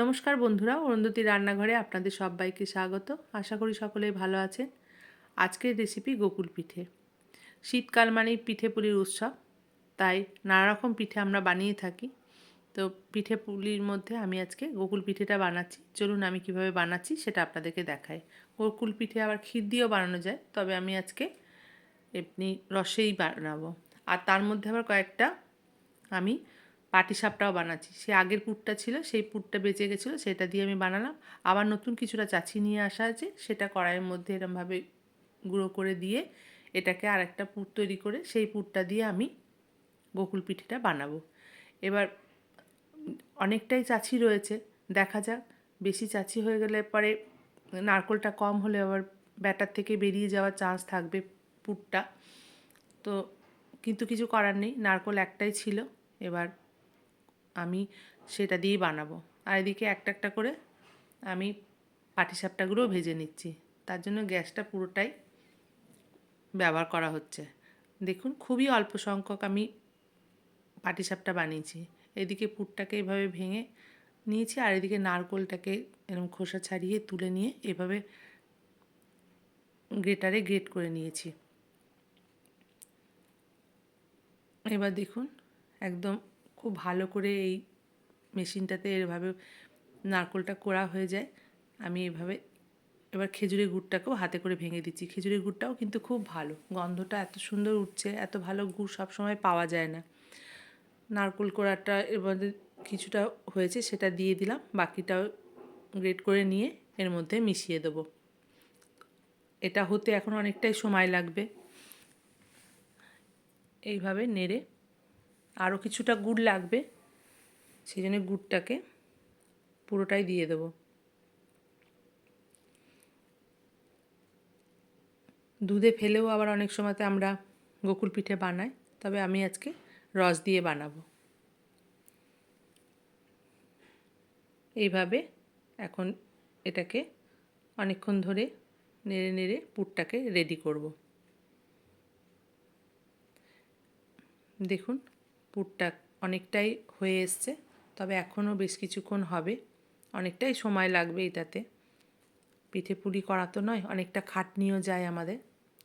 নমস্কার বন্ধুরা, অরুন্ধতী রান্নাঘরে আপনাদের সবাইকে স্বাগত। আশা করি সকলেই ভালো আছেন। আজকের রেসিপি গোকুল পিঠে। শীতকাল মানেই পিঠে পুলির উৎসব, তাই নানা রকম পিঠে আমরা বানিয়ে থাকি। তো পিঠে পুলির মধ্যে আমি আজকে গোকুল পিঠেটা বানাচ্ছি। চলুন আমি কীভাবে বানাচ্ছি সেটা আপনাদেরকে দেখাই। গোকুল পিঠে আবার ক্ষীর দিয়েও বানানো যায়, তবে আমি আজকে এমনি রসেই বানাবো। আর তার মধ্যে আবার কয়েকটা আমি পাটিসাপটাও বানাচ্ছি। সে আগের পুরটা ছিল, সেই পুরটা বেঁচে গেছিল, সেটা দিয়ে আমি বানালাম। আবার নতুন কিছুটা চাচি নিয়ে আসা আছে, সেটা কড়াইয়ের মধ্যে এরমভাবে গুঁড়ো করে দিয়ে এটাকে আর একটা পুর তৈরি করে সেই পুরটা দিয়ে আমি গোকুল পিঠেটা বানাবো। এবার অনেকটাই চাচি রয়েছে, দেখা যাক। বেশি চাচি হয়ে গেলে পরে নারকোলটা কম হলে আবার ব্যাটার থেকে বেরিয়ে যাওয়ার চান্স থাকবে পুরটা। তো কিন্তু কিছু করার নেই, নারকোল একটাই ছিল। এবার আমি সেটা দিয়েই বানাবো। আর এদিকে একটা একটা করে আমি পাটিসাপটাগুলোও ভেজে নিচ্ছি। তার জন্য গ্যাসটা পুরোটাই ব্যবহার করা হচ্ছে। দেখুন, খুবই অল্প সংখ্যক আমি পাটিসাপটা বানিয়েছি। এদিকে পুরটাকে এভাবে ভেঙে নিয়েছি আর এদিকে নারকোলটাকে এরকম খোসা ছাড়িয়ে তুলে নিয়ে এভাবে গ্রেটারে গ্রেট করে নিয়েছি। এবার দেখুন, একদম খুব ভালো করে এই মেশিনটাতে এভাবে নারকোলটা কোড়া হয়ে যায়। আমি এভাবে এবার খেজুরের গুড়টাকেও হাতে করে ভেঙে দিচ্ছি। খেজুরের গুড়টাও কিন্তু খুব ভালো। গন্ধটা এত সুন্দর উঠছে, এত ভালো গুড় সবসময় পাওয়া যায় না। নারকোল কোড়াটা এর মধ্যে কিছুটা হয়েছে সেটা দিয়ে দিলাম। বাকিটাও গ্রেট করে নিয়ে এর মধ্যে মিশিয়ে দেবো। এটা হতে এখন অনেকটাই সময় লাগবে। এইভাবে নেড়ে আরও কিছুটা গুড় লাগবে সেই জন্য গুড়টাকে পুরোটাই দিয়ে দেবো। দুধে ফেলেও আবার অনেক সময়তে আমরা গোকুল পিঠে বানাই, তবে আমি আজকে রস দিয়ে বানাবো। এইভাবে এখন এটাকে অনেকক্ষণ ধরে নেড়ে নেড়ে পুরটাকে রেডি করব। দেখুন পুরটা অনেকটাই হয়ে এসছে, তবে এখনও বেশ কিছুক্ষণ হবে। অনেকটাই সময় লাগবে এটাতে। পিঠে পুলি করা তো নয়, অনেকটা খাটনিও যায় আমাদের।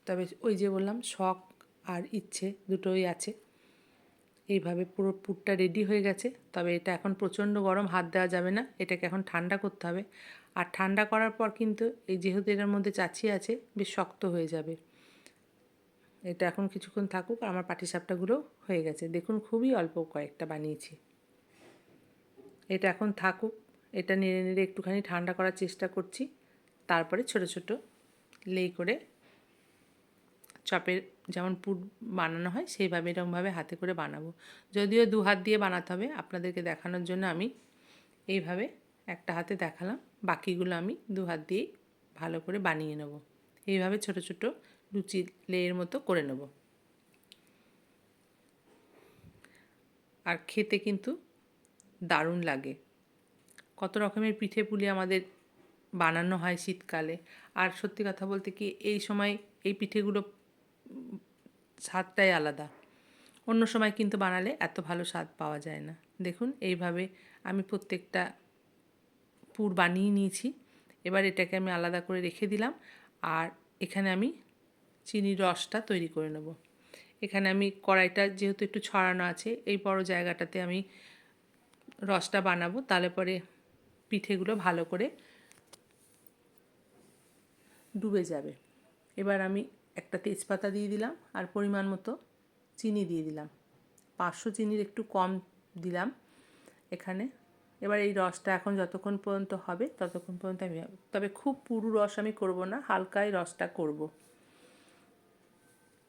তবে ওই যে বললাম, শখ আর ইচ্ছে দুটোই আছে। এইভাবে পুরো পুরটা রেডি হয়ে গেছে, তবে এটা এখন প্রচণ্ড গরম, হাত দেওয়া যাবে না। এটাকে এখন ঠান্ডা করতে হবে। আর ঠান্ডা করার পর কিন্তু এই যেহেতু এটার মধ্যে চাচি আছে, বেশ শক্ত হয়ে যাবে। এটা এখন কিছুক্ষণ থাকুক, আমার পাটিসাপটাগুলো হয়ে গেছে। দেখুন, খুবই অল্প কয়েকটা বানিয়েছি। এটা এখন থাকুক, এটা নেড়ে নেড়ে একটুখানি ঠান্ডা করার চেষ্টা করছি। তারপরে ছোট ছোট লেই করে চপের যেমন পুর বানানো হয়, সেইভাবে এরকমভাবে হাতে করে বানাবো। যদিও দু হাত দিয়ে বানাতে হবে, আপনাদেরকে দেখানোর জন্য আমি এইভাবে একটা হাতে দেখালাম। বাকিগুলো আমি দু হাত দিয়েই ভালো করে বানিয়ে নেব। এইভাবে ছোট ছোট লুচি লেয়ের মতো করে নেব। আর খেতে কিন্তু দারুণ লাগে। কত রকমের পিঠে পুলি আমাদের বানানো হয় শীতকালে। আর সত্যি কথা বলতে কি, এই সময় এই পিঠেগুলো স্বাদটাই আলাদা। অন্য সময় কিন্তু বানালে এত ভালো স্বাদ পাওয়া যায় না। দেখুন, এইভাবে আমি প্রত্যেকটা পুর বানিয়ে নিয়েছি। এবার এটাকে আমি আলাদা করে রেখে দিলাম। আর এখানে আমি চিনির রসটা তৈরি করে নেব। এখানে আমি কড়াইটা যেহেতু একটু ছড়ানো আছে, এই বড় জায়গাটাতে আমি রসটা বানাবো, তাহলে পরে পিঠেগুলো ভালো করে ডুবে যাবে। এবার আমি একটা তেজপাতা দিয়ে দিলাম আর পরিমাণ মতো চিনি দিয়ে দিলাম। পাঁচশো চিনির একটু কম দিলাম এখানে। এবার এই রসটা এখন যতক্ষণ পর্যন্ত হবে, ততক্ষণ পর্যন্ত আমি তবে খুব পুরু রস আমি করব না, হালকাই রসটা করব।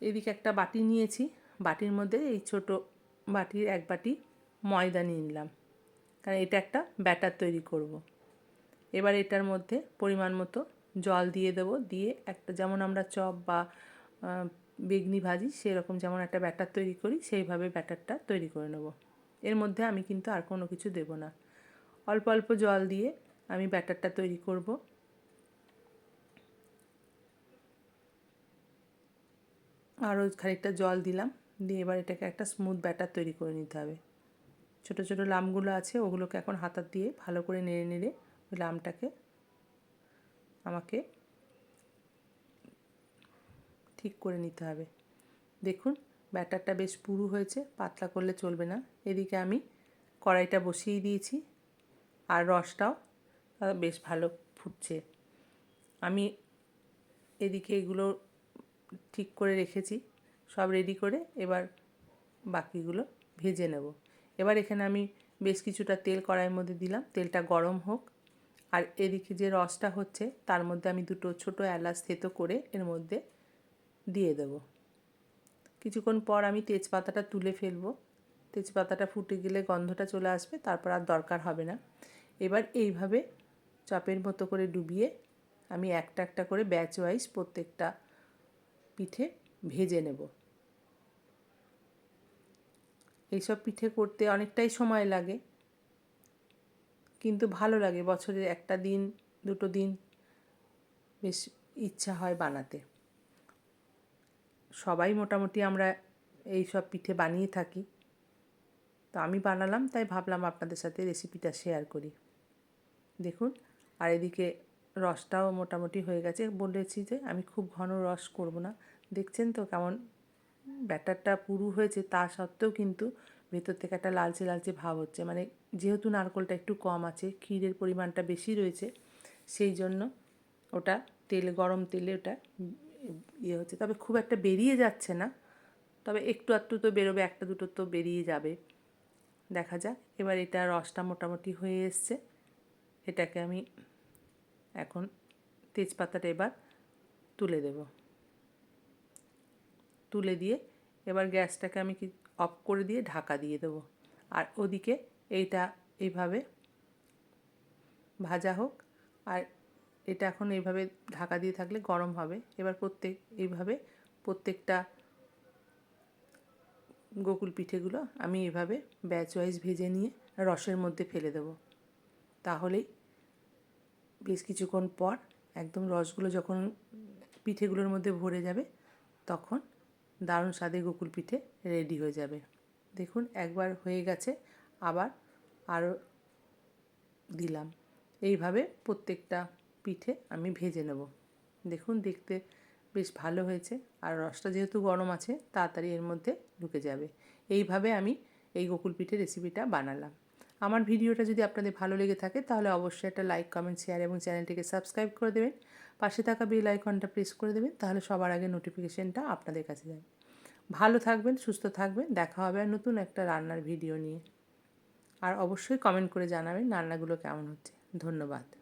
এদিকে একটা বাটি নিয়েছি। বাটির মধ্যে এই ছোট বাটির এক বাটি ময়দা নিয়ে নিলাম। কারণ এটা একটা ব্যাটার তৈরি করব। এবার এটার মধ্যে পরিমাণ মতো জল দিয়ে দেবো। দিয়ে একটা যেমন আমরা চপ বা বেগনি ভাজি সেরকম যেমন একটা ব্যাটার তৈরি করি, সেইভাবে ব্যাটারটা তৈরি করে নেব। এর মধ্যে আমি কিন্তু আর কোনো কিছু দেব না। অল্প অল্প জল দিয়ে আমি ব্যাটারটা তৈরি করব। আরও খানিকটা জল দিলাম। দিয়ে এবার এটাকে একটা স্মুথ ব্যাটার তৈরি করে নিতে হবে। ছোট ছোট লামগুলো আছে, ওগুলোকে এখন হাতার দিয়ে ভালো করে নেড়ে নেড়ে ওই লামটাকে আমাকে ঠিক করে নিতে হবে। দেখুন, ব্যাটারটা বেশ পুরু হয়েছে, পাতলা করলে চলবে না। এদিকে আমি কড়াইটা বসিয়ে দিয়েছি আর রসটাও বেশ ভালো ফুটছে। আমি এদিকে এগুলো ঠিক করে রেখেছি। সব রেডি করে এবার বাকিগুলো ভেজে নেব। এবার এখানে আমি বেশ কিছুটা তেল কড়াইয়ের মধ্যে দিলাম। তেলটা গরম হোক। আর এদিকে যে রসটা হচ্ছে, তার মধ্যে আমি দুটো ছোটো এলাচ থেতো করে এর মধ্যে দিয়ে দেব। কিছুক্ষণ পর আমি তেজপাতাটা তুলে ফেলব। তেজপাতাটা ফুটে গেলে গন্ধটা চলে আসবে, তারপর আর দরকার হবে না। এবার এইভাবে চপের মতো করে ডুবিয়ে আমি একটা একটা করে ব্যাচ ওয়াইজ প্রত্যেকটা পিঠে ভেজে নেব। এইসব পিঠে করতে অনেকটাই সময় লাগে, কিন্তু ভালো লাগে বছরের একটা দিন, দুটো দিন বেশ ইচ্ছা হয় বানাতে। সবাই মোটামুটি আমরা এই সব পিঠে বানিয়ে থাকি। তো আমি বানালাম, তাই ভাবলাম আপনাদের সাথে রেসিপিটা শেয়ার করি। দেখুন, আর এদিকে রসটাও মোটামুটি হয়ে গেছে। বলেছি যে আমি খুব ঘন রস করব না। দেখছেন তো কেমন ব্যাটারটা পুরু হয়েছে, তা সত্ত্বেও কিন্তু ভেতর থেকে একটা লালচে লালচে ভাব হচ্ছে। মানে যেহেতু নারকলটা একটু কম আছে, ক্ষীরের পরিমাণটা বেশি রয়েছে, সেই জন্য ওটা তেল, গরম তেলে ওটা ইয়ে হচ্ছে। তবে খুব একটা বেরিয়ে যাচ্ছে না। তবে একটু একটু তো বেরোবে, একটা দুটো তো বেরিয়ে যাবে। দেখা যাক, এবার এটা রসটা মোটামুটি হয়ে এসছে। এটাকে আমি এখন তেজপাতাটা এবার তুলে দেব। তুলে দিয়ে এবার গ্যাসটাকে আমি কি অফ করে দিয়ে ঢাকা দিয়ে দেবো। আর ওদিকে এইটা এইভাবে ভাজা হোক। আর এটা এখন এইভাবে ঢাকা দিয়ে থাকলে গরম হবে। এবার প্রত্যেক, এইভাবে প্রত্যেকটা গোকুল পিঠেগুলো আমি এভাবে ব্যাচ ওয়াইজ ভেজে নিয়ে রসের মধ্যে ফেলে দেবো। তাহলেই বেশ কিছুক্ষণ পর একদম রসগুলো যখন পিঠেগুলোর মধ্যে ভরে যাবে, তখন দারুণ স্বাদে গোকুল পিঠে রেডি হয়ে যাবে। দেখুন, একবার হয়ে গেছে, আবার আরও দিলাম। এইভাবে প্রত্যেকটা পিঠে আমি ভেজে নেব। দেখুন, দেখতে বেশ ভালো হয়েছে, আর রসটা যেহেতু গরম আছে, তাড়াতাড়ি এর মধ্যে ঢুকে যাবে। এইভাবে আমি এই গোকুল পিঠে রেসিপিটা বানালাম। আমার ভিডিওটা যদি আপনাদের ভালো লেগে থাকে, তাহলে অবশ্যই একটা লাইক কমেন্ট শেয়ার এবং চ্যানেলটিকে সাবস্ক্রাইব করে দেবেন। পাশে থাকা বেল আইকনটা প্রেস করে দেবেন, তাহলে সবার আগে নোটিফিকেশানটা আপনাদের কাছে যাবে ভালো থাকবেন, সুস্থ থাকবেন, দেখা হবে আর নতুন একটা রান্নার ভিডিও নিয়ে। আর অবশ্যই কমেন্ট করে জানাবেন রান্নাগুলো কেমন হচ্ছে। ধন্যবাদ।